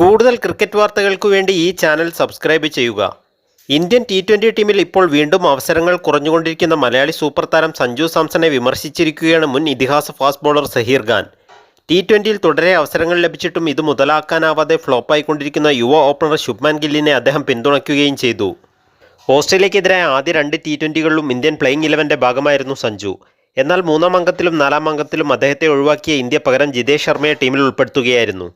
കൂടുതൽ ക്രിക്കറ്റ് വാർത്തകൾക്ക് വേണ്ടി ഈ ചാനൽ സബ്സ്ക്രൈബ് ചെയ്യുക. ഇന്ത്യൻ ടി ട്വന്റി ടീമിൽ ഇപ്പോൾ വീണ്ടും അവസരങ്ങൾ കുറഞ്ഞുകൊണ്ടിരിക്കുന്ന മലയാളി സൂപ്പർ താരം സഞ്ജു സാംസണെ വിമർശിച്ചിരിക്കുകയാണ് മുൻ ഇതിഹാസ fast bowler Zaheer Khan. T ട്വന്റിയിൽ തുടരെ അവസരങ്ങൾ ലഭിച്ചിട്ടും ഇത് മുതലാക്കാനാവാതെ ഫ്ലോപ്പായിക്കൊണ്ടിരിക്കുന്ന യുവ ഓപ്പണർ ശുഭ്മാൻ ഗില്ലിനെ അദ്ദേഹം പിന്തുണയ്ക്കുകയും ചെയ്തു. ഓസ്ട്രേലിയക്കെതിരായ ആദ്യ രണ്ട് ടി ട്വന്റികളിലും ഇന്ത്യൻ പ്ലേയിങ് ഇലവന്റെ ഭാഗമായിരുന്നു സഞ്ജു. എന്നാൽ മൂന്നാം അംഗത്തിലും നാലാം അംഗത്തിലും അദ്ദേഹത്തെ ഒഴിവാക്കിയ ഇന്ത്യ പകരം ജിതേഷ് ശർമ്മയെ ടീമിൽ ഉൾപ്പെടുത്തുകയായിരുന്നു.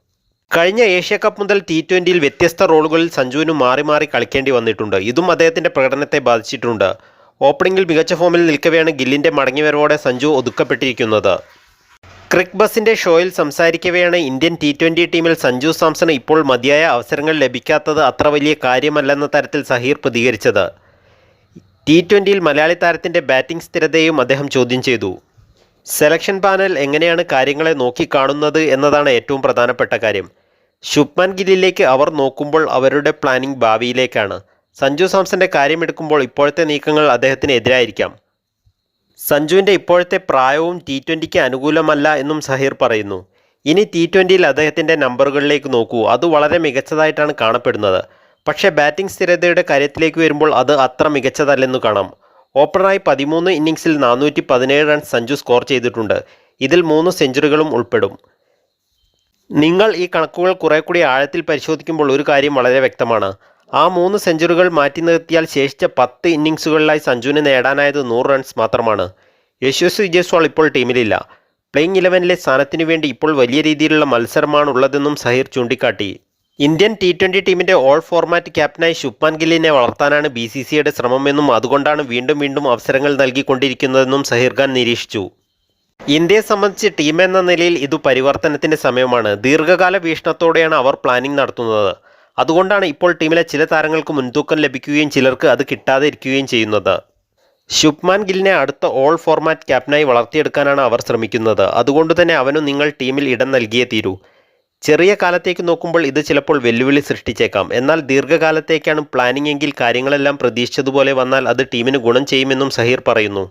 കഴിഞ്ഞ ഏഷ്യ കപ്പ് മുതൽ ടി ട്വന്റിയിൽ വ്യത്യസ്ത റോളുകളിൽ സഞ്ജുവിന് മാറി മാറി കളിക്കേണ്ടി വന്നിട്ടുണ്ട്. ഇതും അദ്ദേഹത്തിന്റെ പ്രകടനത്തെ ബാധിച്ചിട്ടുണ്ട്. ഓപ്പണിംഗിൽ മികച്ച ഫോമിൽ നിൽക്കവെയാണ് ഗില്ലിന്റെ മടങ്ങിവരവോടെ സഞ്ജു ഒതുക്കപ്പെട്ടിരിക്കുന്നത്. ക്രിക് ബസിന്റെ ഷോയിൽ സംസാരിക്കവെയാണ് ഇന്ത്യൻ ടി ട്വന്റി ടീമിൽ സഞ്ജു സാംസണ് ഇപ്പോൾ മതിയായ അവസരങ്ങൾ ലഭിക്കാത്തത് അത്ര വലിയ കാര്യമല്ലെന്ന തരത്തിൽ സഹീർ പ്രതികരിച്ചത്. ടി ട്വന്റിയിൽ മലയാളി താരത്തിന്റെ ബാറ്റിംഗ് സ്ഥിരതയും അദ്ദേഹം ചോദ്യം ചെയ്തു. സെലക്ഷൻ പാനൽ എങ്ങനെയാണ് കാര്യങ്ങളെ നോക്കിക്കാണുന്നത് എന്നതാണ് ഏറ്റവും പ്രധാനപ്പെട്ട കാര്യം. ശുഭ്മാൻ ഗില്ലിലേക്ക് അവർ നോക്കുമ്പോൾ അവരുടെ പ്ലാനിംഗ് ഭാവിയിലേക്കാണ്. സഞ്ജു സാംസന്റെ കാര്യമെടുക്കുമ്പോൾ ഇപ്പോഴത്തെ നീക്കങ്ങൾ അദ്ദേഹത്തിന് എതിരായിരിക്കാം. സഞ്ജുവിന്റെ ഇപ്പോഴത്തെ പ്രായവും ടി ട്വന്റിക്ക് അനുകൂലമല്ല എന്നും സഹീർ പറയുന്നു. ഇനി ടി ട്വന്റിയിൽ അദ്ദേഹത്തിന്റെ നമ്പറുകളിലേക്ക് നോക്കൂ. അത് വളരെ മികച്ചതായിട്ടാണ് കാണപ്പെടുന്നത്. പക്ഷേ ബാറ്റിംഗ് സ്ഥിരതയുടെ കാര്യത്തിലേക്ക് വരുമ്പോൾ അത് അത്ര മികച്ചതല്ലെന്നു കാണാം. ഓപ്പണറായി പതിമൂന്ന് ഇന്നിംഗ്സിൽ നാനൂറ്റി പതിനേഴ് റൺസ് സഞ്ജു സ്കോർ ചെയ്തിട്ടുണ്ട്. ഇതിൽ മൂന്ന് സെഞ്ചുറികളും ഉൾപ്പെടും. നിങ്ങൾ ഈ കണക്കുകൾ കുറെ കൂടി ആഴത്തിൽ പരിശോധിക്കുമ്പോൾ ഒരു കാര്യം വളരെ വ്യക്തമാണ്. ആ മൂന്ന് സെഞ്ചുറികൾ മാറ്റി നിർത്തിയാൽ ശേഷിച്ച പത്ത് ഇന്നിങ്സുകളിലായി സഞ്ജുവിന് നേടാനായത് നൂറ് റൺസ് മാത്രമാണ്. യശസ്വി ജയ്സ്വാൾ ഇപ്പോൾ ടീമിലില്ല. പ്ലേയിങ് ഇലവനിലെ സ്ഥാനത്തിനു വേണ്ടി ഇപ്പോൾ വലിയ രീതിയിലുള്ള മത്സരമാണുള്ളതെന്നും സഹീർ ചൂണ്ടിക്കാട്ടി. ഇന്ത്യൻ ടി ട്വന്റി ടീമിന്റെ ഓൾ ഫോർമാറ്റ് ക്യാപ്റ്റനായി ശുഭ്മാൻ ഗില്ലിനെ വളർത്താനാണ് ബി സി സിയുടെ ശ്രമമെന്നും അതുകൊണ്ടാണ് വീണ്ടും വീണ്ടും അവസരങ്ങൾ നൽകിക്കൊണ്ടിരിക്കുന്നതെന്നും സഹീർ ഖാൻ നിരീക്ഷിച്ചു. ഇന്ത്യയെ സംബന്ധിച്ച് ടീം എന്ന നിലയിൽ ഇത് പരിവർത്തനത്തിന്റെ സമയമാണ്. ദീർഘകാല വീക്ഷണത്തോടെയാണ് അവർ പ്ലാനിംഗ് നടത്തുന്നത്. അതുകൊണ്ടാണ് ഇപ്പോൾ ടീമിലെ ചില താരങ്ങൾക്ക് മുൻതൂക്കം ലഭിക്കുകയും ചിലർക്ക് അത് കിട്ടാതെ ഇരിക്കുകയും ചെയ്യുന്നത്. ശുഭ്മാൻ ഗില്ലിനെ അടുത്ത ഓൾ ഫോർമാറ്റ് ക്യാപ്റ്റനായി വളർത്തിയെടുക്കാനാണ് അവർ ശ്രമിക്കുന്നത്. അതുകൊണ്ട് തന്നെ അവനും നിങ്ങൾ ടീമിൽ ഇടം നൽകിയേ തീരൂ. ചെറിയ കാലത്തേക്ക് നോക്കുമ്പോൾ ഇത് ചിലപ്പോൾ വെല്ലുവിളി സൃഷ്ടിച്ചേക്കാം. എന്നാൽ ദീർഘകാലത്തേക്കാണ് പ്ലാനിംഗ് എങ്കിൽ കാര്യങ്ങളെല്ലാം പ്രതീക്ഷിച്ചതുപോലെ വന്നാൽ അത് ടീമിന് ഗുണം ചെയ്യുമെന്നും സഹീർ പറയുന്നു.